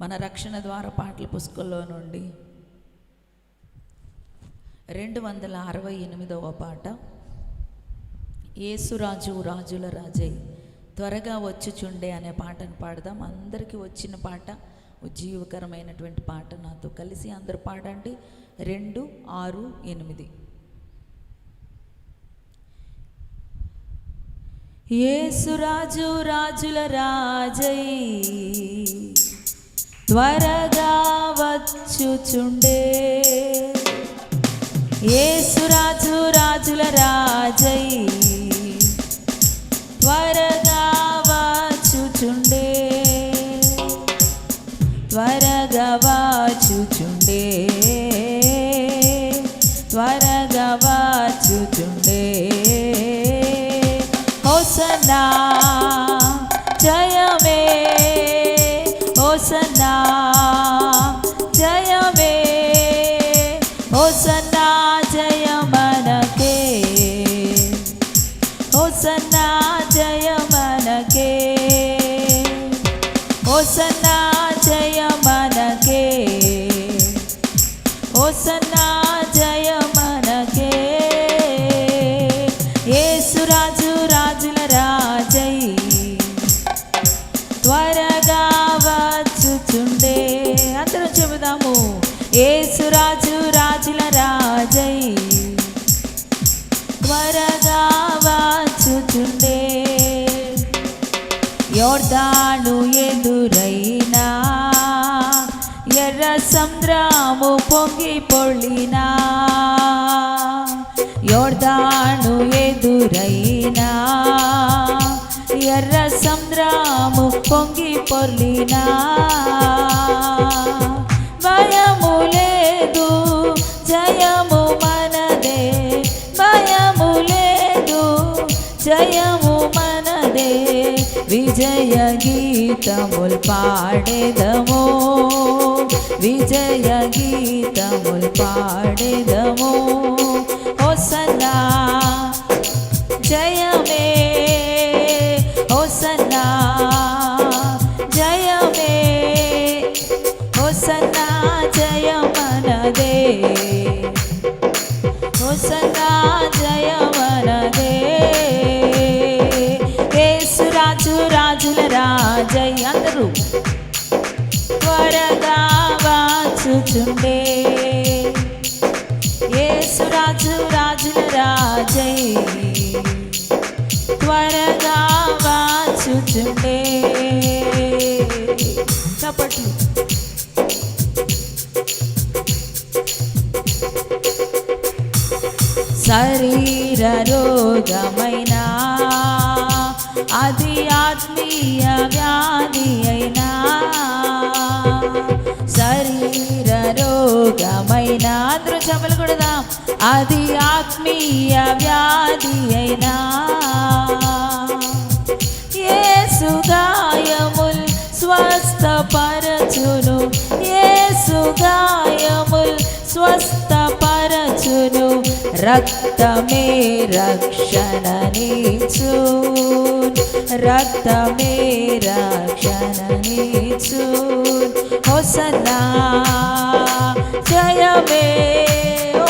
మన రక్షణ ద్వారా పాటల పుస్తకంలో నుండి రెండు వందల అరవై ఎనిమిదవ పాట. ఏసురాజు రాజుల రాజై త్వరగా వచ్చుచుండే అనే పాటను పాడదాం. అందరికీ వచ్చిన పాట ఉజ్జీవకరమైనటువంటి పాట నాతో కలిసి అందరూ పాడండి. రెండు ఆరు ఎనిమిది. ఏసురాజు రాజుల రాజై త్వరగా వచ్చుచుండే. యేసురాజు రాజుల రాజై త్వరగా వాచుచుండే యోర్దాను ఎదురైనా ఎర్ర సంద్రాము పొంగి పొళ్ళినా. యోర్దాను ఎదురైనా ఎర్ర సంద్రాము పొంగి పొర్లినా విజయ గీతముల్ పాడేదము విజయ గీతముల్ పాడేదము హోసన్నా జయమే హోసన్నా జయమే హోసన్నా జయమనదే మనదే వాచుచుండే యేసురాజు రాజుల రాజై. త్వరగా వాచుచుండే. చప్పట్లు శరీర రోగమైనా అది ఆత్మీయ వ్యాధి రోగమైన అందరూ చెప్పలు కూడా అది ఆత్మీయ వ్యాధి అయినా. యేసు గాయముల్ స్వస్థపరచును. యేసు గాయముల్ స్వస్థపరచును. రక్తమే రక్షణనిచు రక్తమే రక్షణనిచు హోసన్నా జయమే ఓ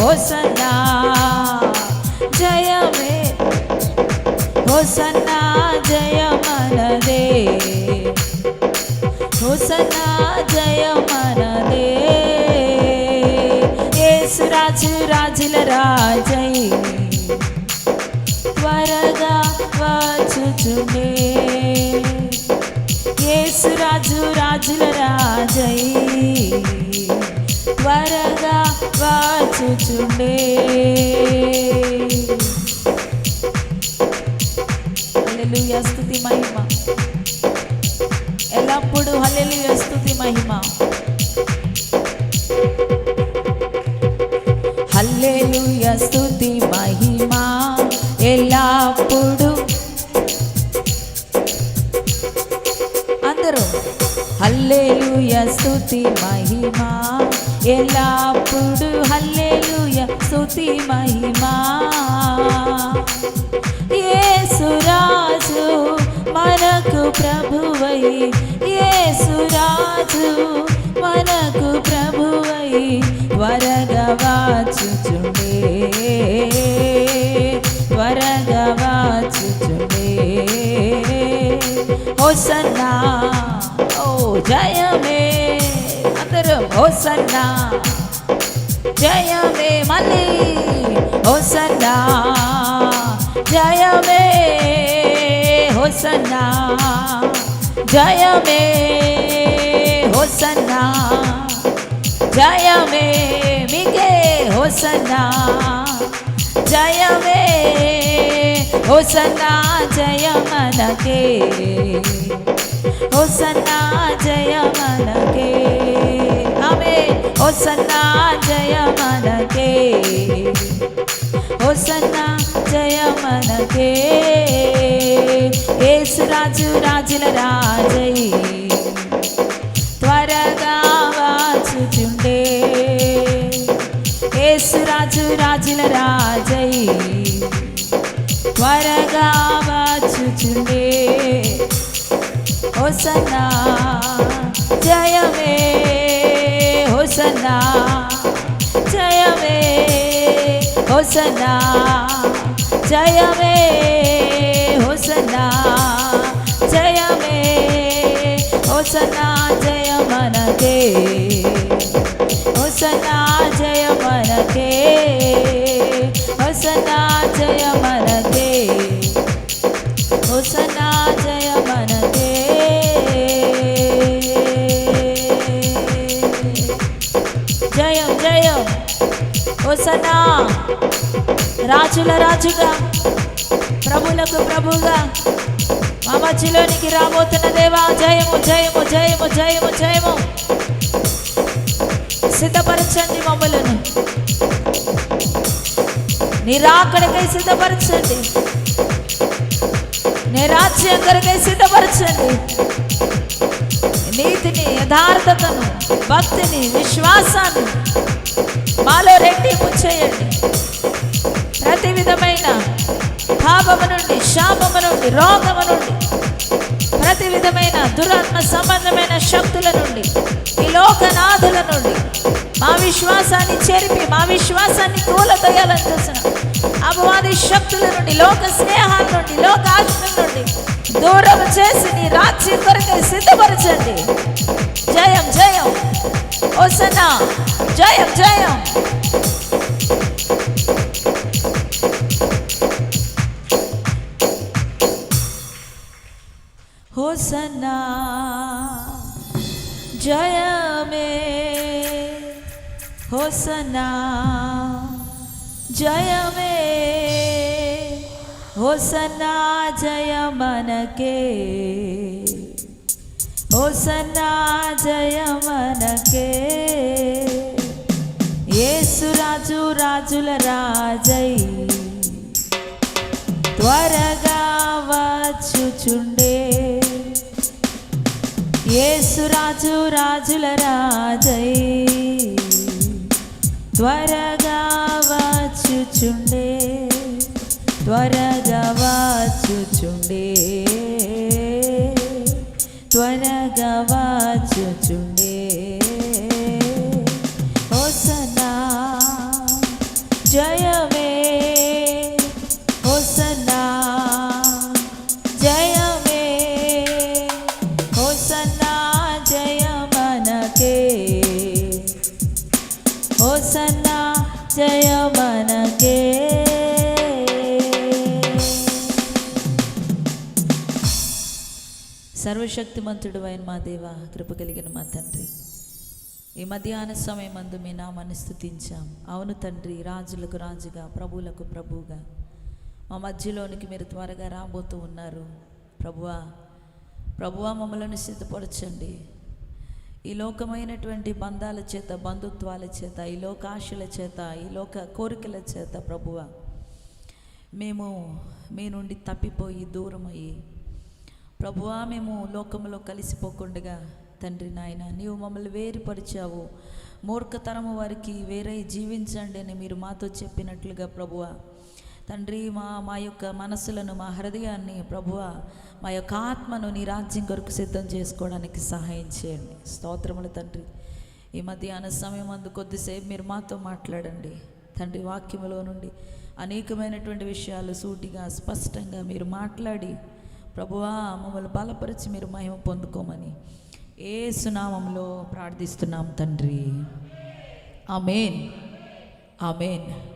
హోసన్నా జయమే హోసన్నా జయ మనదే హోసన్నా జయ మనదే యేసురాజు రాజుల రాజై త్వరగా వచ్చుచుండే యేసురాజు రాజుల రాజై త్వరగా వచ్చుచుండే హల్లెలూయా స్తుతి మహిమ. ఎల్లప్పుడూ హల్లెలూయా స్తుతి మహిమ. హల్లెలూయా స్తుతి మహిమ. ఎల్లప్పుడు. అందరూ హల్లెలూయా స్తుతి మహిమ. ఎల్లప్పుడు హల్లెలూయా స్తుతి మహిమ. యేసురాజు మనకు ప్రభువై. యేసురాజు యేసు మనకు ప్రభువై. వరగవాచుచుండే వరగవాచుచుండే త్వరగా వాచుచుండే. హోసన్నా ఓ జయమే. అందరం హోసన్నా జయమే మళ్ళీ హోసన్నా జయమే హోసన్నా జయమే హోసన్నా జయమే మీకే హోసన్నా జయమే హోసన్నా జయమనకే హోసన్నా జయమనకే ఆమె హోసన్నా జయమనకే. హోసన్నా జయమనకే. యేసు రాజు రాజుల రాజయ్య. త్వరగా వాచుచుండే. ఏసు రాజు రాజుల రాజయ్య. త్వరగా వాచుచుండే. హోసన్నా జయమే. హోసన్నా జయమే హోసన్నా జయమే హోసన్నా జయమే హోసన్నా జయమనకే హోసన్నా జయమనకే హోసన్నా జయమనకే హోసన్నా జయం జయం. ఓసనా రాజుల రాజుగా ప్రభులకు ప్రభుగా మా మధ్యలోనికి రాబోతున్న దేవా జయము జయము జయము జయము జయము. సిద్ధపరచండి మమ్మలను. నీ సిద్ధపరచండి. నీ రాజ్యం కొరకై సిద్ధపరచండి. నీతిని యథార్థతను భక్తిని విశ్వాసాన్ని మాలో రెట్టింపు చేయండి ప్రతి విధమైన పాపము నుండి శాపము నుండి రోగము నుండి ప్రతి విధమైన దురాత్మ సంబంధమైన శక్తుల నుండి ఈ లోకనాథుల నుండి మా విశ్వాసాన్ని చెరిపి మా విశ్వాసాన్ని కూలదోయాలని చూసిన అపవాది శక్తుల నుండి లోక స్నేహాల నుండి లోక ఆశల నుండి దూరం చేసి నీ రాజ్యం కొరకై సిద్ధపరచండి. జయం జయం. ఓసన జయం జయం. హోసన్నా జయమే హోసనా జయమే. హోసనా జయమనకే. హోసన్నా జయమనకే. యేసురాజు రాజుల రాజై. త్వరగా వచ్చుచుండే. యేసు రాజు రాజుల రాజై. త్వరగా వచ్చుచుండే త్వరగా వచ్చుచుండే. త్వరగా వచ్చుచుండే. హోసనా జయమే హోసన్నా హోసన్నా జయమనకే. సర్వశక్తిమంతుడు అయిన మా దేవ కృప కలిగిన మా తండ్రి. ఈ మధ్యాహ్న సమయమందు మీ నామాన్ని స్థుతించాం అవును తండ్రి రాజులకు రాజుగా ప్రభువులకు ప్రభువుగా. మా మధ్యలోనికి మీరు త్వరగా రాబోతూ ఉన్నారు. ప్రభువా ప్రభువా మమ్మలను సిద్ధపరచండి. ఈ లోకమైనటువంటి బంధాల చేత బంధుత్వాల చేత ఈ లోకాశల చేత ఈ లోక కోరికల చేత ప్రభువ మేము మీ నుండి తప్పిపోయి దూరమయ్యి ప్రభువా మేము లోకంలో కలిసిపోకుండగా తండ్రి నాయన నీవు మమ్మల్ని వేరుపరిచావు. మూర్ఖతరము వారికి వేరే జీవించండి అని మీరు మాతో చెప్పినట్లుగా ప్రభువా తండ్రి మా మా యొక్క మనసులను మా హృదయాన్ని ప్రభువ మా యొక్క ఆత్మను నీ రాజ్యం కొరకు సిద్ధం చేసుకోవడానికి సహాయం చేయండి. స్తోత్రములు తండ్రి. ఈ మధ్యాహ్న సమయం అందు కొద్దిసేపు మీరు మాతో మాట్లాడండి. తండ్రి వాక్యములో నుండి అనేకమైనటువంటి విషయాలు సూటిగా స్పష్టంగా మీరు మాట్లాడి ప్రభువా మమ్మల్ని బలపరిచి మీరు మహిమ పొందుకోమని ఏ సునామంలో ప్రార్థిస్తున్నాం తండ్రి. ఆమెన్. ఆమెన్.